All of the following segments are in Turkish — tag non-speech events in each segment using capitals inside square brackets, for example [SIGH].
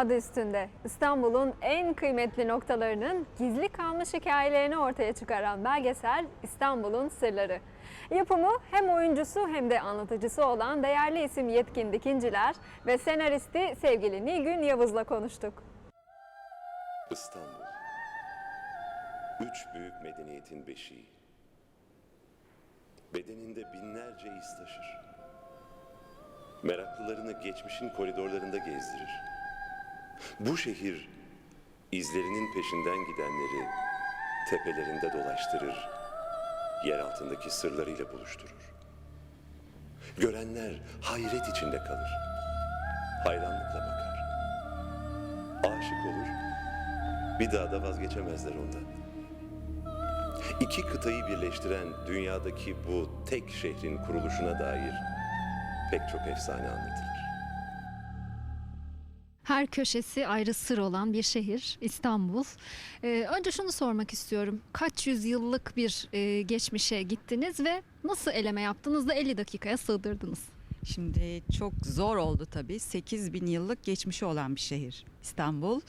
Adı üstünde İstanbul'un en kıymetli noktalarının gizli kalmış hikayelerini ortaya çıkaran belgesel İstanbul'un Sırları. Yapımı hem oyuncusu hem de anlatıcısı olan değerli isim Yetkin Dikinciler ve senaristi sevgili Nilgün Yavuz'la konuştuk. İstanbul. Üç büyük medeniyetin beşiği. Bedeninde binlerce iz taşır. Meraklılarını geçmişin koridorlarında gezdirir. Bu şehir izlerinin peşinden gidenleri tepelerinde dolaştırır. Yer altındaki sırlarıyla buluşturur. Görenler hayret içinde kalır. Hayranlıkla bakar. Aşık olur bir daha da vazgeçemezler ondan. İki kıtayı birleştiren dünyadaki bu tek şehrin kuruluşuna dair pek çok efsane anlatılır. Her köşesi ayrı sır olan bir şehir İstanbul. Ee, önce şunu sormak istiyorum. Kaç yüzyıllık bir e, geçmişe gittiniz ve nasıl eleme yaptınız da 50 dakikaya sığdırdınız? Şimdi çok zor oldu tabii. 8 bin yıllık geçmişi olan bir şehir İstanbul.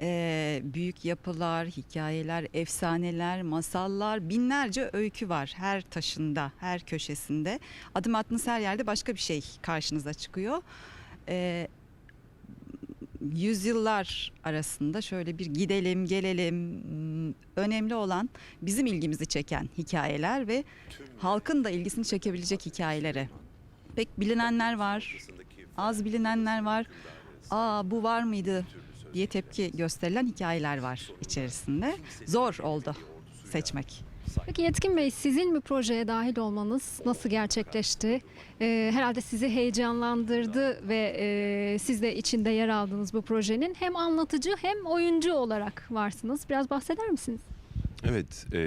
Ee, büyük yapılar, hikayeler, efsaneler, masallar, binlerce öykü var her taşında, her köşesinde. Adım attığınız her yerde başka bir şey karşınıza çıkıyor. Ee, yüzyıllar arasında şöyle bir gidelim gelelim hmm, önemli olan bizim ilgimizi çeken hikayeler ve halkın da ilgisini çekebilecek hikayeleri. Pek bilinenler var, az bilinenler var. Aa bu var mıydı diye tepki gösterilen hikayeler var içerisinde. Zor oldu seçmek. Peki Yetkin Bey sizin bir projeye dahil olmanız nasıl gerçekleşti? Ee, herhalde sizi heyecanlandırdı ve e, siz de içinde yer aldınız bu projenin. Hem anlatıcı hem oyuncu olarak varsınız. Biraz bahseder misiniz? Evet, e,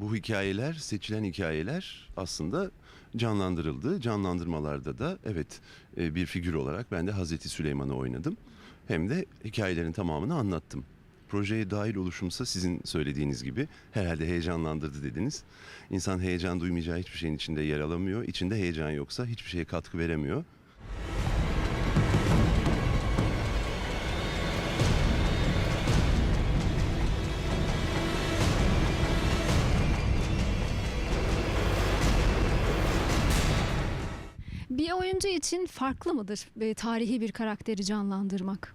bu hikayeler, seçilen hikayeler aslında canlandırıldı. Canlandırmalarda da evet e, bir figür olarak ben de Hazreti Süleyman'ı oynadım. Hem de hikayelerin tamamını anlattım. Projeye dahil oluşumsa sizin söylediğiniz gibi herhalde heyecanlandırdı dediniz. İnsan heyecan duymayacağı hiçbir şeyin içinde yer alamıyor. İçinde heyecan yoksa hiçbir şeye katkı veremiyor. Bir oyuncu için farklı mıdır e, tarihi bir karakteri canlandırmak?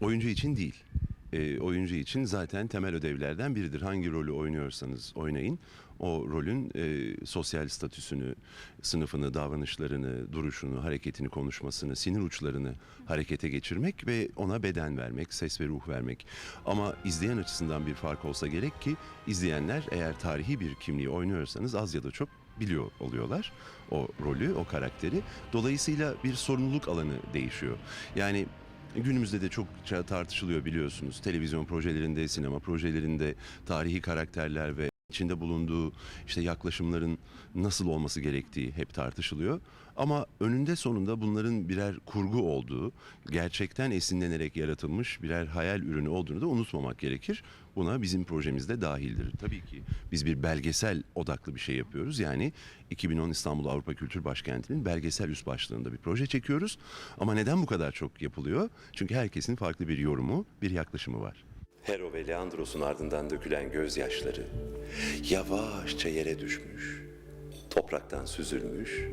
Oyuncu için değil. E, oyuncu için zaten temel ödevlerden biridir. Hangi rolü oynuyorsanız oynayın. O rolün e, sosyal statüsünü, sınıfını, davranışlarını, duruşunu, hareketini, konuşmasını, sinir uçlarını harekete geçirmek ve ona beden vermek, ses ve ruh vermek. Ama izleyen açısından bir fark olsa gerek ki izleyenler eğer tarihi bir kimliği oynuyorsanız az ya da çok biliyor oluyorlar o rolü, o karakteri. Dolayısıyla bir sorumluluk alanı değişiyor. Yani Günümüzde de çok tartışılıyor biliyorsunuz. Televizyon projelerinde, sinema projelerinde tarihi karakterler ve içinde bulunduğu işte yaklaşımların nasıl olması gerektiği hep tartışılıyor. Ama önünde sonunda bunların birer kurgu olduğu, gerçekten esinlenerek yaratılmış birer hayal ürünü olduğunu da unutmamak gerekir. Buna bizim projemizde dahildir. Tabii ki biz bir belgesel odaklı bir şey yapıyoruz. Yani 2010 İstanbul Avrupa Kültür Başkenti'nin belgesel üst başlığında bir proje çekiyoruz. Ama neden bu kadar çok yapılıyor? Çünkü herkesin farklı bir yorumu, bir yaklaşımı var. Hero ve Leandros'un ardından dökülen gözyaşları yavaşça yere düşmüş, topraktan süzülmüş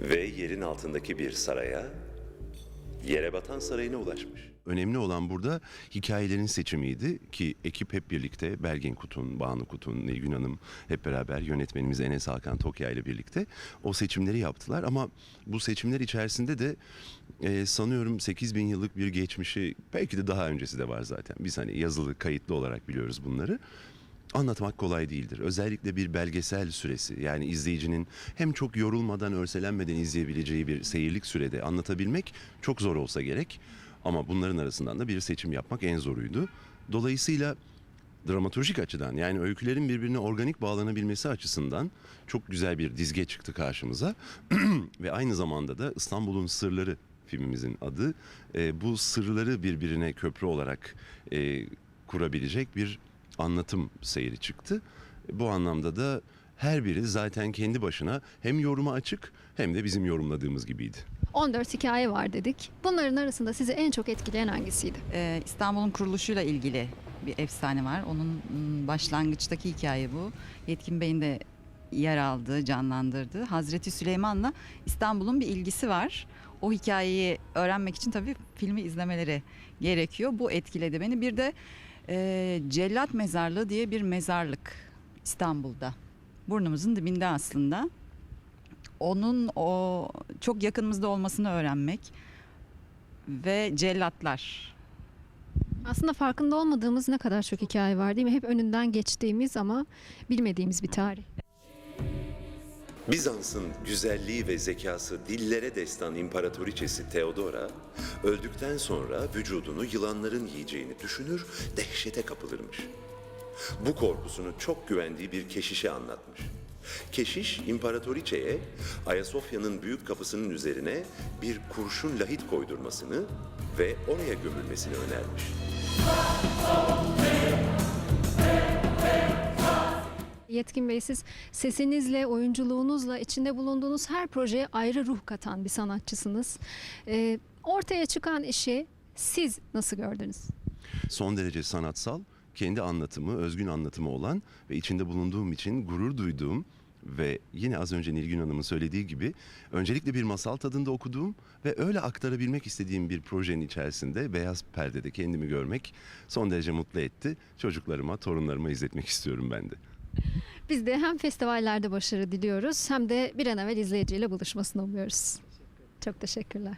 ve yerin altındaki bir saraya, yere batan sarayına ulaşmış. Önemli olan burada hikayelerin seçimiydi ki ekip hep birlikte Belgin Kutun, Banu Kutun, Nilgün Hanım hep beraber yönetmenimiz Enes Hakan Tokya ile birlikte o seçimleri yaptılar ama bu seçimler içerisinde de e, sanıyorum 8 bin yıllık bir geçmişi belki de daha öncesi de var zaten. Biz hani yazılı kayıtlı olarak biliyoruz bunları anlatmak kolay değildir. Özellikle bir belgesel süresi yani izleyicinin hem çok yorulmadan, örselenmeden izleyebileceği bir seyirlik sürede anlatabilmek çok zor olsa gerek. Ama bunların arasından da bir seçim yapmak en zoruydu. Dolayısıyla dramaturjik açıdan yani öykülerin birbirine organik bağlanabilmesi açısından çok güzel bir dizge çıktı karşımıza. [CLEARS THROAT] Ve aynı zamanda da İstanbul'un Sırları filmimizin adı. E, bu sırları birbirine köprü olarak e, kurabilecek bir anlatım seyri çıktı. Bu anlamda da her biri zaten kendi başına hem yoruma açık hem de bizim yorumladığımız gibiydi. 14 hikaye var dedik. Bunların arasında sizi en çok etkileyen hangisiydi? Ee, İstanbul'un kuruluşuyla ilgili bir efsane var. Onun mm, başlangıçtaki hikaye bu. Yetkin Bey'in de yer aldığı, canlandırdığı Hazreti Süleyman'la İstanbul'un bir ilgisi var. O hikayeyi öğrenmek için tabii filmi izlemeleri gerekiyor. Bu etkiledi beni. Bir de e, Cellat Mezarlığı diye bir mezarlık İstanbul'da. Burnumuzun dibinde aslında. Onun o çok yakınımızda olmasını öğrenmek ve cellatlar Aslında farkında olmadığımız ne kadar çok hikaye var değil mi? Hep önünden geçtiğimiz ama bilmediğimiz bir tarih. Bizans'ın güzelliği ve zekası dillere destan imparatoriçesi Theodora, öldükten sonra vücudunu yılanların yiyeceğini düşünür, dehşete kapılırmış. Bu korkusunu çok güvendiği bir keşişe anlatmış. Keşiş imparatoriçeye Ayasofya'nın büyük kapısının üzerine bir kurşun lahit koydurmasını ve oraya gömülmesini önermiş. Yetkin Bey siz sesinizle, oyunculuğunuzla, içinde bulunduğunuz her projeye ayrı ruh katan bir sanatçısınız. Ee, ortaya çıkan işi siz nasıl gördünüz? son derece sanatsal, kendi anlatımı, özgün anlatımı olan ve içinde bulunduğum için gurur duyduğum ve yine az önce Nilgün Hanım'ın söylediği gibi öncelikle bir masal tadında okuduğum ve öyle aktarabilmek istediğim bir projenin içerisinde beyaz perdede kendimi görmek son derece mutlu etti. Çocuklarıma, torunlarıma izletmek istiyorum ben de. [LAUGHS] Biz de hem festivallerde başarı diliyoruz hem de bir an evvel izleyiciyle buluşmasını umuyoruz. Çok teşekkürler.